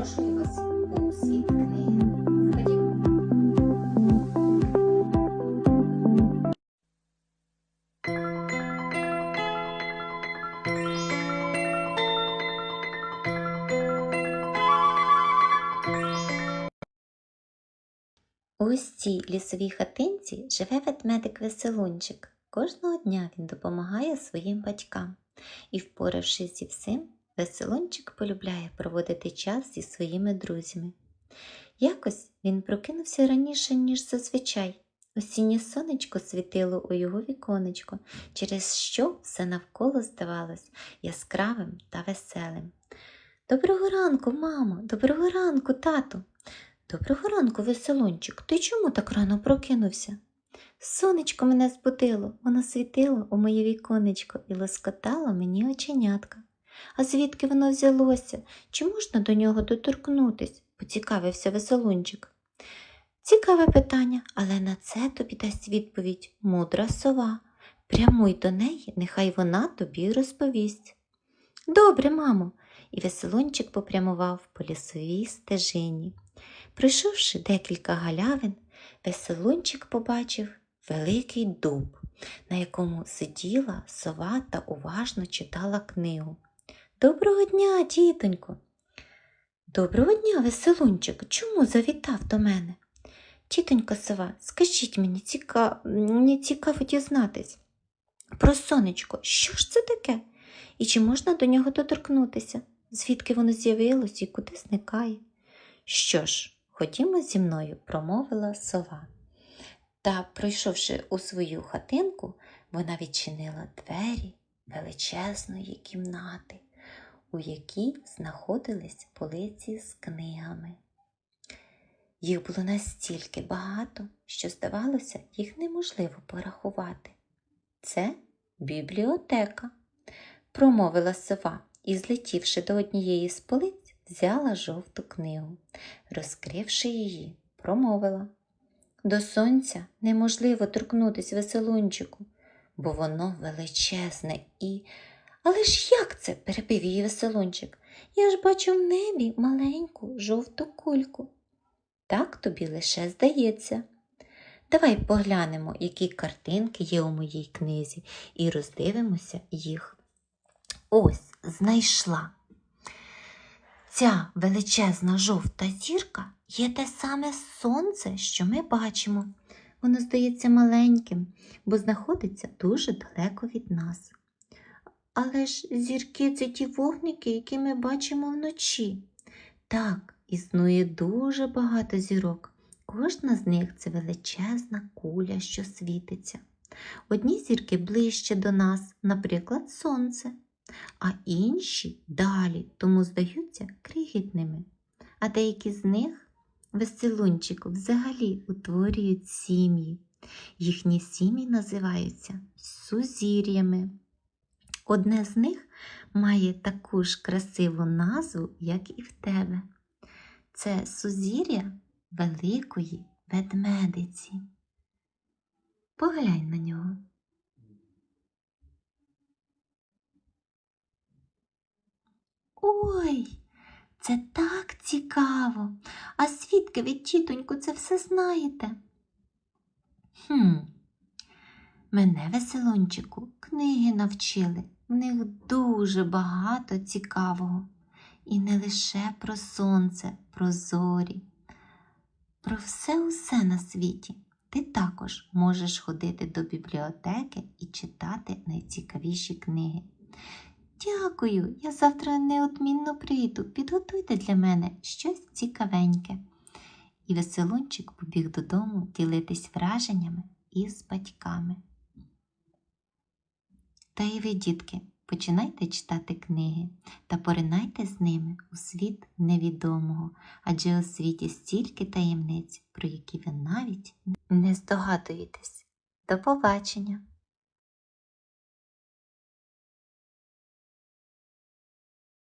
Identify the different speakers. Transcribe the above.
Speaker 1: Запрошую вас у.
Speaker 2: Ось цій лісовій хатинці живе ведмедик Веселунчик. Кожного дня він допомагає своїм батькам. І, впоравшись зі всім, Веселунчик полюбляє проводити час зі своїми друзями. Якось він прокинувся раніше, ніж зазвичай. Осіннє сонечко світило у його віконечко, через що все навколо здавалось яскравим та веселим. Доброго ранку, мамо, доброго ранку, тату. Доброго ранку, веселончик. Ти чому так рано прокинувся? Сонечко мене збудило, воно світило у моє віконечко і лоскотало мені оченятка. А звідки воно взялося? Чи можна до нього доторкнутись? поцікавився веселунчик. Цікаве питання, але на це тобі дасть відповідь мудра сова. Прямуй до неї, нехай вона тобі розповість. Добре, мамо, і веселончик попрямував по лісовій стежині. Пройшовши декілька галявин, веселунчик побачив великий дуб, на якому сиділа сова та уважно читала книгу. Доброго дня, тітонько. Доброго дня, веселунчик. Чому завітав до мене? Тітонька сова, скажіть мені, ціка... мені цікаво дізнатись. Про сонечко, що ж це таке? І чи можна до нього доторкнутися? Звідки воно з'явилось і куди зникає? Що ж, ходімо зі мною, промовила сова. Та, пройшовши у свою хатинку, вона відчинила двері величезної кімнати, у якій знаходились полиці з книгами. Їх було настільки багато, що, здавалося, їх неможливо порахувати. Це бібліотека, промовила сова і, злетівши до однієї з полиць, взяла жовту книгу. Розкривши її, промовила. До сонця неможливо торкнутися веселунчику, бо воно величезне і. Але ж як це? перебив її веселунчик. Я ж бачу в небі маленьку жовту кульку. Так тобі лише здається. Давай поглянемо, які картинки є у моїй книзі, і роздивимося їх. Ось знайшла. Ця величезна жовта зірка є те саме сонце, що ми бачимо. Воно здається маленьким, бо знаходиться дуже далеко від нас. Але ж зірки це ті вогники, які ми бачимо вночі. Так, існує дуже багато зірок. Кожна з них це величезна куля, що світиться. Одні зірки ближче до нас, наприклад, сонце, а інші далі, тому здаються крихітними. А деякі з них веселунчику взагалі утворюють сім'ї. Їхні сім'ї називаються сузір'ями. Одне з них має таку ж красиву назву, як і в тебе. Це сузір'я великої ведмедиці. Поглянь на нього. Ой, це так цікаво. А звідки ви, тітоньку, це все знаєте? Хм, мене, веселончику, книги навчили. В них дуже багато цікавого. І не лише про сонце, про зорі, про все усе на світі. Ти також можеш ходити до бібліотеки і читати найцікавіші книги. Дякую, я завтра неодмінно прийду. Підготуйте для мене щось цікавеньке. І веселунчик побіг додому ділитись враженнями із батьками. Та і ви, дітки, починайте читати книги та поринайте з ними у світ невідомого, адже у світі стільки таємниць, про які ви навіть не здогадуєтесь. До побачення!